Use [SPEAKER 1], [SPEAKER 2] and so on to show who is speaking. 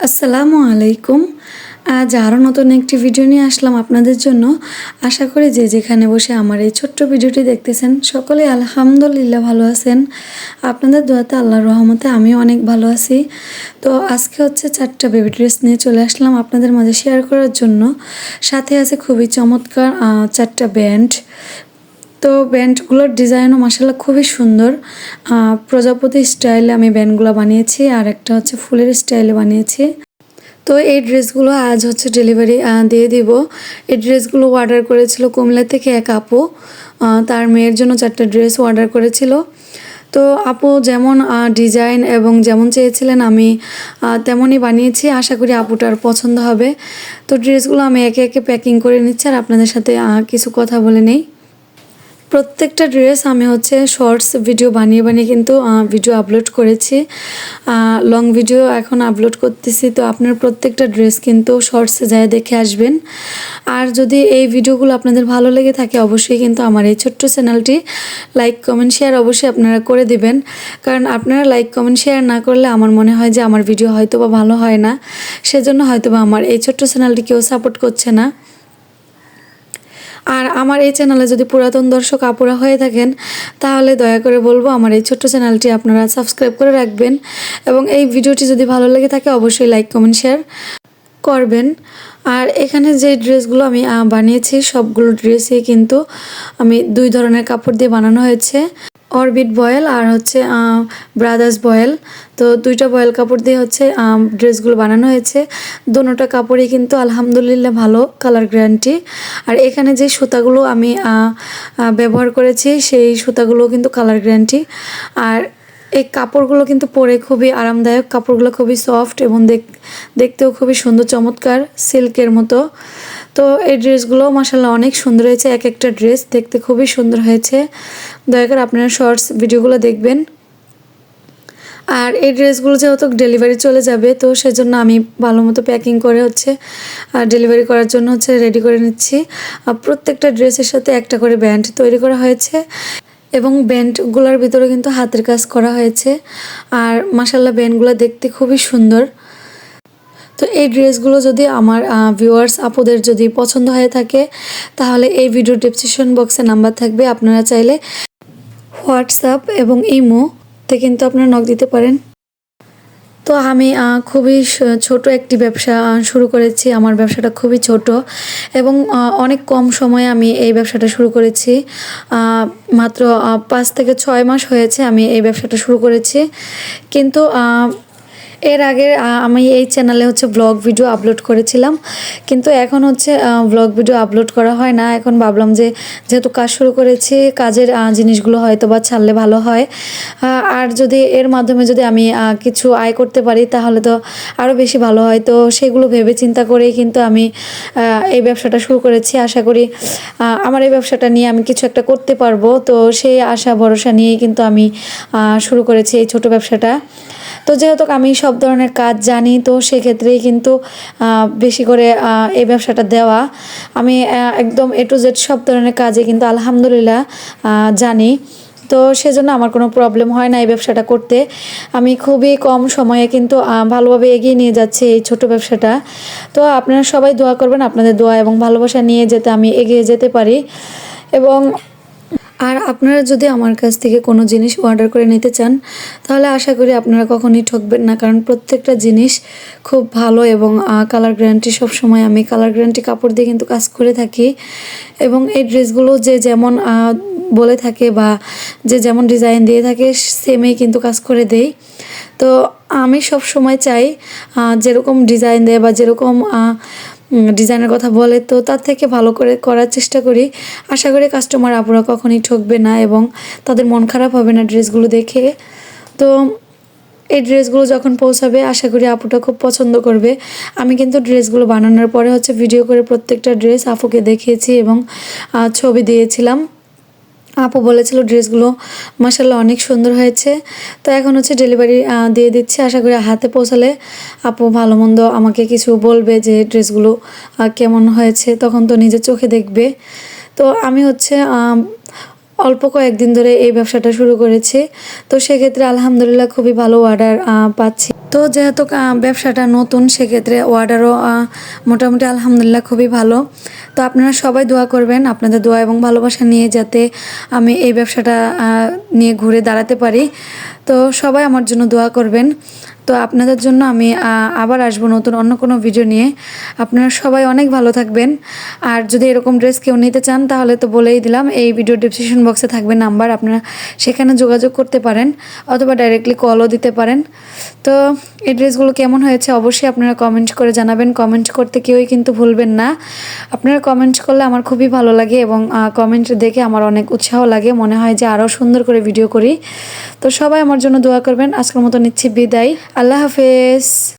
[SPEAKER 1] আসসালামু আলাইকুম। আজ আরও নতুন একটি ভিডিও নিয়ে আসলাম আপনাদের জন্য। আশা করি যে যেখানে বসে আমার এই ছোট্ট ভিডিওটি দেখতেছেন, সকলে আলহামদুলিল্লাহ ভালো আছেন। আপনাদের দোয়াতে আল্লাহর রহমতে আমিও অনেক ভালো আছি। তো আজকে হচ্ছে চারটা বেবি ড্রেস নিয়ে চলে আসলাম আপনাদের মাঝে শেয়ার করার জন্য। সাথে আছে খুবই চমৎকার চারটা ব্যান্ড তো ব্যান্ডগুলোর ডিজাইনও মাসাল্লাহ খুবই সুন্দর। প্রজাপতি স্টাইলে আমি ব্যান্ডগুলো বানিয়েছি আর একটা হচ্ছে ফুলের স্টাইলে বানিয়েছি। তো এই ড্রেসগুলো আজ হচ্ছে ডেলিভারি দিয়ে দিব। এই ড্রেসগুলো অর্ডার করেছিল কুমিল্লা থেকে এক আপু। তার মেয়ের জন্য চারটে ড্রেস অর্ডার করেছিল। তো আপু যেমন ডিজাইন এবং যেমন চেয়েছিলেন আমি তেমনই বানিয়েছি। আশা করি আপুটার পছন্দ হবে। তো ড্রেসগুলো আমি একে একে প্যাকিং করে নিচ্ছি আর আপনাদের সাথে কিছু কথা বলে নেই। প্রত্যেকটা ড্রেস আমি হচ্ছে শর্টস ভিডিও বানিয়ে বানিয়ে কিন্তু ভিডিও আপলোড করেছি। লং ভিডিও এখন আপলোড করতেছি, তো আপনার প্রত্যেকটা ড্রেস কিন্তু শর্টসে যায় দেখে আসবেন। আর যদি এই ভিডিওগুলো আপনাদের ভালো লেগে থাকে, অবশ্যই কিন্তু আমার এই ছোট্ট চ্যানেলটি লাইক কমেন্ট শেয়ার অবশ্যই আপনারা করে দিবেন। কারণ আপনারা লাইক কমেন্ট শেয়ার না করলে আমার মনে হয় যে আমার ভিডিও হয়তো বা ভালো হয় না। সেজন্য হয়তো বা আমার এই ছোট্ট চ্যানেলটি কেউ সাপোর্ট করছে না। আর আমার এই চ্যানেলে যদি পুরাতন দর্শক আপুরা হয়ে থাকেন, তাহলে দয়া করে বলব আমার এই ছোট্ট চ্যানেলটি আপনারা সাবস্ক্রাইব করে রাখবেন এবং এই ভিডিওটি যদি ভালো লেগে থাকে, অবশ্যই লাইক কমেন্ট শেয়ার করবেন। আর এখানে যে ড্রেসগুলো আমি বানিয়েছি, সবগুলো ড্রেসই কিন্তু আমি দুই ধরনের কাপড় দিয়ে বানানো হয়েছে। অরবিট বয়েল আর হচ্ছে ব্রাদার্স বয়েল। তো দুইটা বয়েল কাপড় দিয়ে হচ্ছে ড্রেসগুলো বানানো হয়েছে। দোনোটা কাপড়ই কিন্তু আলহামদুলিল্লাহ ভালো কালার গ্যারান্টি। আর এখানে যে সুতাগুলো আমি ব্যবহার করেছি, সেই সুতাগুলো কিন্তু কালার গ্যারান্টি। আর এই কাপড়গুলো কিন্তু পরে খুবই আরামদায়ক, কাপড়গুলো খুবই সফট এবং দেখ, দেখতেও খুবই সুন্দর, চমৎকার, সিল্কের মতো। তো এই ড্রেসগুলো মাসাল্লাহ অনেক সুন্দর হয়েছে এক একটা ড্রেস দেখতে খুবই সুন্দর হয়েছে। দয়া করে আপনারা শর্টস ভিডিওগুলো দেখবেন। আর এই ড্রেসগুলো যেহেতু ডেলিভারি চলে যাবে, তো সেজন্য আমি ভালো মতো প্যাকিং করে হচ্ছে, আর ডেলিভারি করার জন্য হচ্ছে রেডি করে নিচ্ছি। আর প্রত্যেকটা ড্রেসের সাথে একটা করে ব্যান্ড তৈরি করা হয়েছে এবং ব্যান্ডগুলোর ভিতরে কিন্তু হাতের কাজ করা হয়েছে। আর মাসাল্লাহ ব্যান্ডগুলো দেখতে খুবই সুন্দর। তো এই ড্রেসগুলো যদি আমার ভিউয়ার্স আপুদের যদি পছন্দ হয়ে থাকে, তাহলে এই ভিডিও ডিসক্রিপশন বক্সে নাম্বার থাকবে। আপনারা চাইলে হোয়াটসঅ্যাপ এবং ইমো তে কিন্তু আপনারা নক দিতে পারেন। তো আমি খুবই ছোট একটি ব্যবসা শুরু করেছি। আমার ব্যবসাটা খুবই ছোট এবং অনেক কম সময়ে আমি এই ব্যবসাটা শুরু করেছি। মাত্র পাঁচ থেকে ছয় মাস হয়েছে আমি এই ব্যবসাটা শুরু করেছি। কিন্তু এর আগে আমি এই চ্যানেলে হচ্ছে ব্লগ ভিডিও আপলোড করেছিলাম। কিন্তু এখন হচ্ছে ব্লগ ভিডিও আপলোড করা হয় না। এখন ভাবলাম যে, যেহেতু কাজ শুরু করেছি, কাজের জিনিসগুলো হয়তো বা ছাড়লে ভালো হয়। আর যদি এর মাধ্যমে যদি আমি কিছু আয় করতে পারি, তাহলে তো আরও বেশি ভালো হয়। তো সেগুলো ভেবে চিন্তা করেই কিন্তু আমি এই ব্যবসাটা শুরু করেছি। আশা করি আমার এই ব্যবসাটা নিয়ে আমি কিছু একটা করতে পারব। তো সেই আশা, ভরসা নিয়েই কিন্তু আমি শুরু করেছি এই ছোট ব্যবসাটা। তো যেহেতু আমি সব ধরনের কাজ জানি, তো সেক্ষেত্রেই কিন্তু বেশি করে এই ব্যবসাটা দেওয়া। আমি একদম এ টু জেড সব ধরনের কাজে কিন্তু আলহামদুলিল্লাহ জানি। তো সেজন্য আমার কোনো প্রবলেম হয় না এই ব্যবসাটা করতে। আমি খুবই কম সময়ে কিন্তু ভালোভাবে এগিয়ে নিয়ে যাচ্ছি এই ছোট ব্যবসাটা। তো আপনারা সবাই দোয়া করবেন আপনাদের দোয়া এবং ভালোবাসা নিয়ে যেতে আমি এগিয়ে যেতে পারি। এবং আর আপনারা যদি আমার কাছ থেকে কোনো জিনিস অর্ডার করে নিতে চান, তাহলে আশা করি আপনারা কখনই ঠকবেন না, কারণ প্রত্যেকটা জিনিস খুব ভালো এবং কালার গ্যারান্টি সবসময় আমি কালার গ্যারান্টি কাপড় দিয়ে কিন্তু কাজ করে থাকি। এবং এই ড্রেসগুলো যে যেমন বলে থাকে বা যে যেমন ডিজাইন দিয়ে থাকে সেমেই কিন্তু কাজ করে দেই। তো আমি সব সময় চাই যেরকম ডিজাইন দেয় বা যেরকম ডিজাইনের কথা বলে, তো তার থেকে ভালো করে করার চেষ্টা করি। আশা করি কাস্টমার আপুরা কখনই ঠকবে না এবং তাদের মন খারাপ হবে না ড্রেসগুলো দেখে। তো এই ড্রেসগুলো যখন পৌঁছাবে, আশা করি আপুটা খুব পছন্দ করবে। আমি কিন্তু ড্রেসগুলো বানানোর পরে হচ্ছে ভিডিও করে প্রত্যেকটা ড্রেস আপুকে দেখিয়েছি এবং ছবি দিয়েছিলাম। আপু বলেছিল ড্রেসগুলো মাসাল্লাহ অনেক সুন্দর হয়েছে। তো এখন হচ্ছে ডেলিভারি দিয়ে দিচ্ছে। আশা করি হাতে পৌঁছালে আপু ভালো মন্দ আমাকে কিছু বলবে যে ড্রেসগুলো কেমন হয়েছে। তখন তো নিজের চোখে দেখবে। তো আমি হচ্ছে অল্প কয়েকদিন ধরে এই ব্যবসাটা শুরু করেছি। তো সেক্ষেত্রে আলহামদুলিল্লাহ খুবই ভালো অর্ডার পাচ্ছি। তো যেহেতু ব্যবসাটা নতুন, সেক্ষেত্রে অর্ডারও মোটামুটি আলহামদুলিল্লাহ খুবই ভালো। তো আপনারা সবাই দোয়া করবেন, আপনাদের দোয়া এবং ভালোবাসা নিয়ে যাতে আমি এই ব্যবসাটা নিয়ে ঘুরে দাঁড়াতে পারি। তো সবাই আমার জন্য দোয়া করবেন। তো আপনাদের জন্য আমি আবার আসব নতুন অন্য কোনো ভিডিও নিয়ে। আপনারা সবাই অনেক ভালো থাকবেন। আর যদি এরকম ড্রেস কেউ নিতে চান, তাহলে তো বলেই দিলাম, এই ভিডিও ডিসক্রিপশন বক্সে থাকবে নাম্বার আপনারা সেখানে যোগাযোগ করতে পারেন, অথবা ডাইরেক্টলি কলও দিতে পারেন। তো এই ড্রেসগুলো কেমন হয়েছে অবশ্যই আপনারা কমেন্ট করে জানাবেন। কমেন্ট করতে কেউই কিন্তু ভুলবেন না। আপনারা কমেন্ট করলে আমার খুবই ভালো লাগে এবং কমেন্ট দেখে আমার অনেক উৎসাহ লাগে। মনে হয় যে আরও সুন্দর করে ভিডিও করি। তো সবাই আমার জন্য দোয়া করবেন। আজকের মতো নিচ্ছি বিদায়। আল্লাহ হাফেজ।